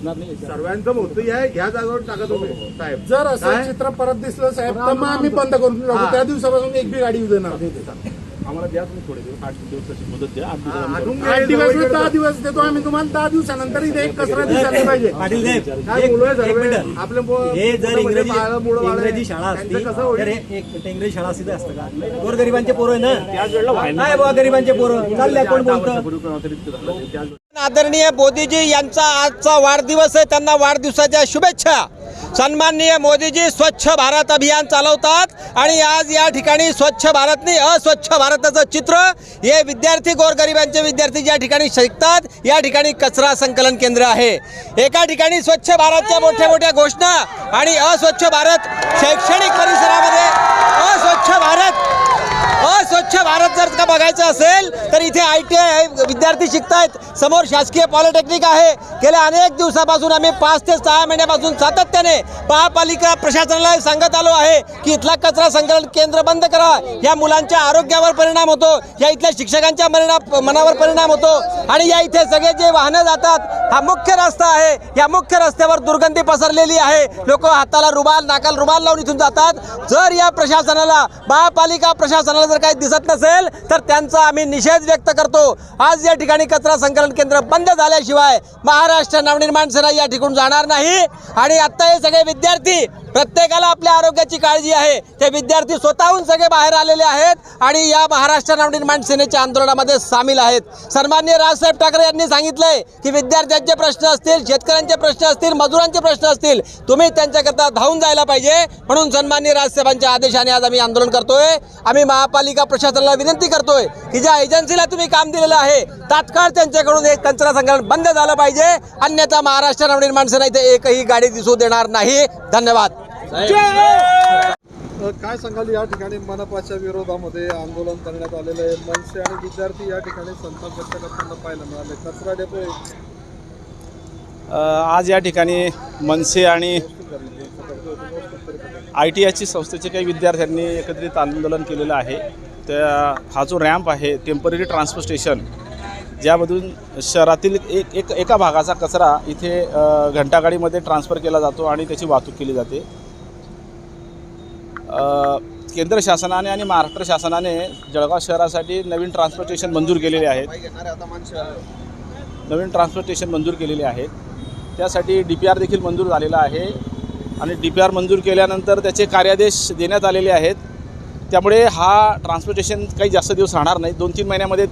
नाही सर्वांचं मोठं आहे ह्या जागेवर टाका तुम्ही साहेब जर असं? चित्र परत दिसलं साहेब तर मग आम्ही बंद करून टाकू. हा. त्या दिवसापासून एक बी गाडी येऊ देणार नाही. आम्हाला द्या तुम्ही थोडे दिवस आठ दिवसाची मुदत द्या हा, दिवस नाही, दहा. दिवस देतो आम्ही तुम्हाला. दहा दिवसानंतर इथे एक कचरा दिसायला पाहिजे. हे जर पोटामध्ये इंग्रजी. शाळा असती? तर हे एक इंग्रजी शाळा असती असतं का? गोरगरिबांचे पोरं आहे ना? त्याच वेळेला व्हायला काय बुवा गरिबांचे पोरं? चालल्या कोण बोलतं? आदरणीय मोदीजी यांचा आजचा वाढदिवस आहे. त्यांना वाढदिवसाच्या शुभेच्छा. सन्माननीय मोदीजी स्वच्छ भारत अभियान चालवतात आणि आज या ठिकाणी स्वच्छ भारतने अस्वच्छ भारताचं चित्र हे विद्यार्थी गोरगरिबांचे विद्यार्थी ज्या ठिकाणी शिकतात या ठिकाणी कचरा संकलन केंद्र आहे. एका ठिकाणी स्वच्छ भारतच्या मोठ्या मोठ्या घोषणा आणि अस्वच्छ भारत शैक्षणिक परिसरामध्ये अस्वच्छ भारत अस्वच्छ भारत जर का बघायचं असेल तर इथे आय टी आय विद्यार्थी शिकतायत. समोर शासकीय पॉलिटेक्निक आहे. गेल्या अनेक दिवसापासून आम्ही पाच ते सहा महिन्यापासून सातत्याने महापालिका प्रशासनाला सांगत आलो आहे की इथला कचरा संकलन केंद्र बंद करा. या मुलांच्या आरोग्यावर परिणाम होतो. या इथल्या शिक्षकांच्या परिणाम मनावर परिणाम होतो. आणि या इथे सगळे जे वाहनं जातात हा मुख्य रस्ता आहे. या मुख्य रस्त्यावर दुर्गंधी पसरलेली आहे. लोक हाताला रुमाल नाकाल रुमाल लावून इथून जातात. जर या प्रशासनाला महापालिका प्रशासनाला जर काही दिसत नसेल तर त्यांचा आम्ही निषेध व्यक्त करतो. आज या ठिकाणी कचरा संकलन केंद्र बंद झाल्याशिवाय महाराष्ट्र नवनिर्माण सेना या ठिकाणी जाणार नाही. आणि आत्ता हे सगळे विद्यार्थी प्रत्येकाला आपल्या आरोग्याची काळजी आहे. ते विद्यार्थी स्वतःहून सगळे बाहेर आलेले आहेत आणि या महाराष्ट्र नवनिर्माण सेनेच्या आंदोलनामध्ये सामील आहेत. सन्मान्य राजसाहेब ठाकरे यांनी सांगितलंय की विद्यार्थ्यांचे प्रश्न असतील शेतकऱ्यांचे प्रश्न असतील मजुरांचे प्रश्न असतील तुम्ही त्यांच्याकरता धावून जायला पाहिजे. म्हणून सन्मान्य राजसाहेबांच्या आदेशाने आज आम्ही आंदोलन करतोय. आम्ही महापालिका प्रशासनाला विनंती करतोय की ज्या एजन्सीला तुम्ही काम दिलेलं आहे तात्काळ त्यांच्याकडून एक कचरा संकलन बंद झालं पाहिजे. अन्यथा महाराष्ट्र नवनिर्माण सेना इथे एकही गाडी दिसू देणार नाही. धन्यवाद. काय सांगाल या ठिकाणी मनपाच्या विरोधामध्ये आंदोलन करण्यात आलेलं आहे? मनसे आणि विद्यार्थी या ठिकाणी संताप व्यक्त करताना पाहायला मिळाले. कचरा डेपो आज या ठिकाणी मनसे आणि आय टी आयची संस्थेचे काही विद्यार्थ्यांनी एकत्रित आंदोलन केलेलं आहे. त्या हा जो रॅम्प आहे टेंपररी ट्रान्सपोर्ट स्टेशन ज्यामधून शहरातील एक एक एका भागाचा कचरा इथे घंटागाडीमध्ये ट्रान्सफर केला जातो आणि त्याची वाहतूक केली जाते. केंद्र शासनाने आणि महाराष्ट्र शासनाने जळगाव शहरासाठी नवीन ट्रान्सपोर्टेशन मंजूर केलेले आहेत. नवीन ट्रान्सपोर्टेशन मंजूर केलेले आहेत. त्यासाठी डी पी आर देखील मंजूर झालेला आहे आणि डी पी आर मंजूर केल्यानंतर त्याचे कार्यादेश देण्यात आलेले आहेत. त्यामुळे हा ट्रान्सपोर्टेशन काही जास्त दिवस राहणार नाही. दोन तीन महिन्यामध्ये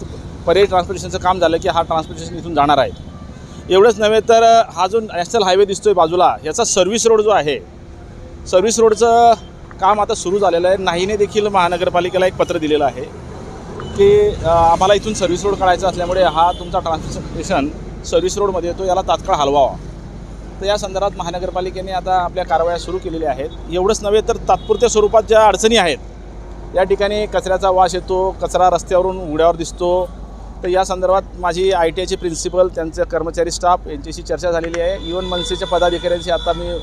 पर्यायी ट्रान्सपोर्टेशनचं काम झालं की हा ट्रान्सपोर्टेशन इथून जाणार आहे. एवढंच नव्हे तर हा जो नॅशनल हायवे दिसतो आहे बाजूला याचा सर्व्हिस रोड जो आहे सर्व्हिस रोडचं काम आता सुरू झालेलं आहे. नाहीने देखील महानगरपालिकेला एक पत्र दिलेलं आहे की आम्हाला इथून सर्व्हिस रोड काढायचा असल्यामुळे हा तुमचा ट्रान्सपोर्टेशन सर्व्हिस रोडमध्ये येतो याला तात्काळ हलवावा. तर या संदर्भात महानगरपालिकेने आता आपल्या कारवाया सुरू केलेल्या आहेत. एवढंच नव्हे तर तात्पुरत्या स्वरूपात ज्या अडचणी आहेत या ठिकाणी कचऱ्याचा वास येतो कचरा रस्त्यावरून उघड्यावर दिसतो तर या संदर्भात माझी आय टी आयचे प्रिन्सिपल त्यांचे कर्मचारी स्टाफ यांच्याशी चर्चा झालेली आहे. इवन मनसेच्या पदाधिकाऱ्यांशी आता मी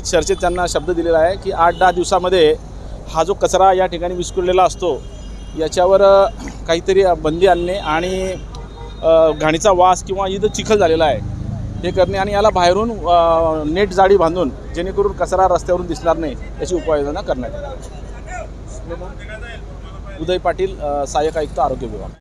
चर्चेत त्यांना शब्द दिलेला आहे की आठ दहा दिवसामध्ये हा जो कचरा या ठिकाणी विस्कुळलेला असतो याच्यावर काहीतरी बंदी आणणे आणि घाणीचा वास किंवा इथं चिखल झालेला आहे हे करणे आणि याला बाहेरून नेट जाळी बांधून जेणेकरून कचरा रस्त्यावरून दिसणार नाही याची उपाययोजना करण्यात उदय पाटील सहाय्यक आयुक्त आरोग्य विभाग.